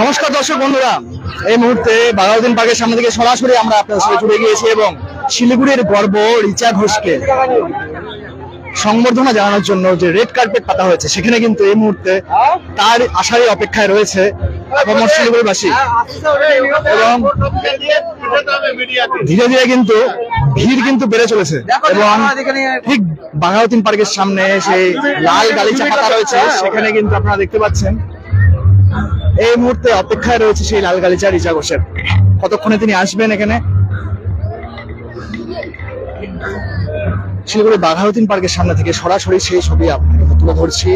নমস্কার দর্শক বন্ধুরা, এই মুহূর্তে বাঘাউদ্দিন পার্কের সামনে থেকে সরাসরি আমরা আপনার সাথে জুড়ে গিয়েছি এবং শিলিগুড়ির গর্ব রিচা ঘোষকে সংবর্ধনা জানানোর জন্য যে রেড কার্পেট পাতা হয়েছে, সেখানে কিন্তু এই মুহূর্তে তার আশারই অপেক্ষায় রয়েছে শিলিগুড়িবাসী। এবং ধীরে ধীরে কিন্তু ভিড় কিন্তু বেড়ে চলেছে এবং ঠিক বাঘাউদ্দিন পার্কের সামনে সেই লাল গালিচা পাতা রয়েছে, সেখানে কিন্তু আপনারা দেখতে পাচ্ছেন এই মুহূর্তে অপেক্ষায় রয়েছে সেই লাল গালিচা রিচা ঘোষের। কতক্ষণে তিনি আসবেন এখানে? শিলিগুড়ি বাঘাউদ্দিন পার্কের সামনে থেকে সরাসরি সেই ছবি আপনাকে তুলে ধরছি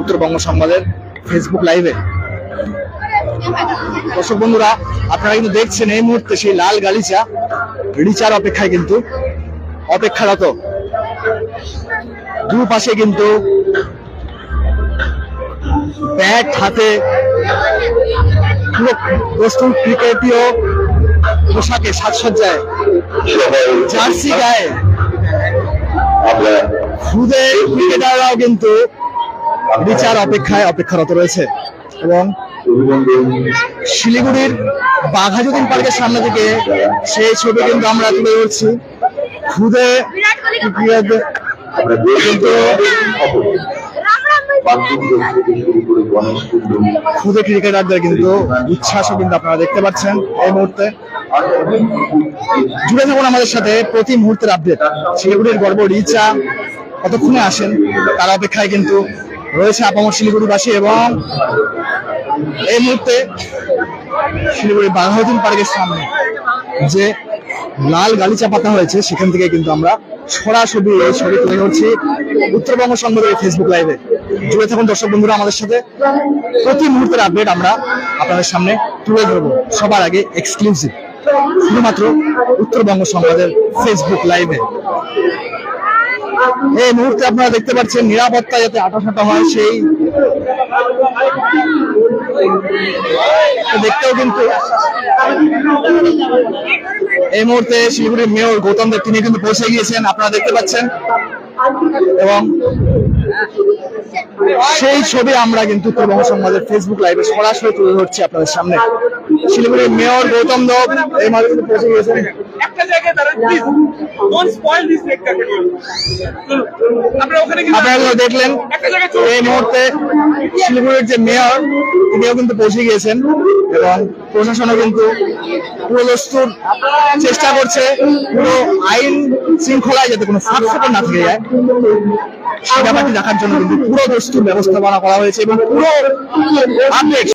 উত্তরবঙ্গ সংবাদের ফেসবুক লাইভে। দর্শক বন্ধুরা, আপনারা কিন্তু দেখছেন এই মুহূর্তে সেই লাল গালিচা রিচার অপেক্ষায় কিন্তু অপেক্ষারত। দুপাশে কিন্তু ব্যাট হাতে পুরো প্রস্তুত ক্রিকেটীয় পোশাকে সাজসজ্জায় জার্সি গায়ে। খুদে ক্রিকেটাররাও কিন্তু বিচার অপেক্ষায় অপেক্ষারত রয়েছে এবং শিলিগুড়ির বাঘাযতীন পার্কের সামনে থেকে সেই ছবি কিন্তু আমরা তুলে ধরছি। খুদে কিন্তু খুদে ক্রিকেটারদের কিন্তু উচ্ছ্বাসও কিন্তু আপনারা দেখতে পাচ্ছেন এই মুহূর্তে। জুড়ে থাকুন আমাদের সাথে প্রতি মুহূর্তের আপডেট। শিলিগুড়ির গর্ব রিচা কতক্ষণে আসেন? তার অপেক্ষায় কিন্তু রয়েছে আপামর শিলিগুড়িবাসী এবং এই মুহূর্তে শিলিগুড়ি বাঘাউদ্দিন পার্কের সামনে যে লাল গালিচা পাতা হয়েছে, সেখান থেকে কিন্তু আমরা সরাসরি এই ছবি তুলে ধরছি উত্তরবঙ্গ সংবাদের ফেসবুক লাইভে জুড়ে থাকুন দর্শক বন্ধুরা আমাদের সাথে। প্রতি মুহূর্তের আপডেট আমরা আপনাদের সামনে তুলে ধরবো। সবার আগে এক্সক্লুসিভ শুধুমাত্র উত্তরবঙ্গ সংবাদের ফেসবুক লাইভে এই মুহূর্তে আপনারা দেখতে পাচ্ছেন নিরাপত্তা যাতে আটাশাটা হয় সেই দেখতেও কিন্তু এই মুহূর্তে শিলিগুড়ির মেয়র গৌতম দেব তিনি কিন্তু পৌঁছে গিয়েছেন আপনারা দেখতে পাচ্ছেন। এবং সেই ছবি আমরা কিন্তু উত্তরবঙ্গ সংবাদের ফেসবুক লাইভে সরাসরি তুলে ধরছি আপনাদের সামনে। শিলিগুড়ির মেয়র গৌতম দেব এই মাঝে কিন্তু পৌঁছে গিয়েছেন। আপনারা দেখলেন এই মুহূর্তে শিলিগুড়ির যে মেয়র তিনিও কিন্তু পৌঁছে গিয়েছেন। এবং প্রশাসনও কিন্তু পুরোদস্তুর চেষ্টা করছে পুরো আইন শৃঙ্খলায় যাতে কোনো ফাঁক না থেকে যায় ব্যাপারটি দেখার জন্য কিন্তু পুরো দস্তুর ব্যবস্থাপনা করা হয়েছে এবং পুরো আপডেট